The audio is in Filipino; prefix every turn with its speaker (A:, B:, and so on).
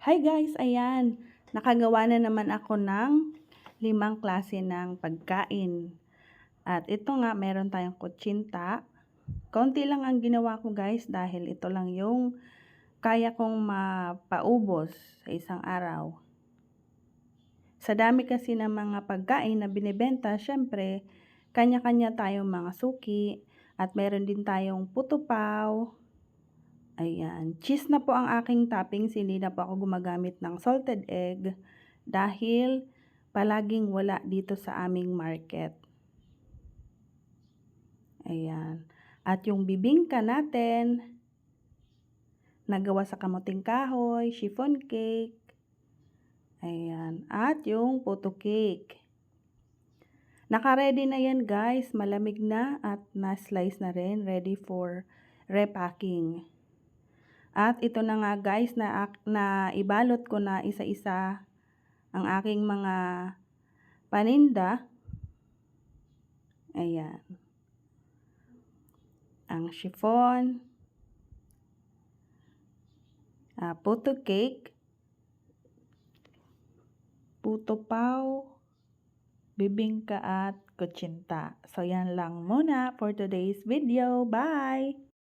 A: Hi guys, ayan. Nakagawa na naman ako ng limang klase ng pagkain. At ito nga, meron tayong kutsinta. Konti lang ang ginawa ko guys dahil ito lang yung kaya kong mapaubos sa isang araw. Sa dami kasi ng mga pagkain na binibenta, syempre, kanya-kanya tayong mga suki at meron din tayong puto paw, Ayan. Cheese na po ang aking toppings. Hindi na po ako gumagamit ng salted egg dahil palaging wala dito sa aming market. Ayan. At yung bibingka natin, nagawa sa kamuting kahoy, chiffon cake. Ayan. At yung puto cake. Naka-ready na yan guys. Malamig na at na-slice na rin. Ready for repacking. At ito na nga guys na, na ibalot ko na isa-isa ang aking mga paninda. Ayan. Ang chiffon. Uh, puto cake. Puto pau. Bibingka at kutsinta. So yan lang muna for today's video. Bye!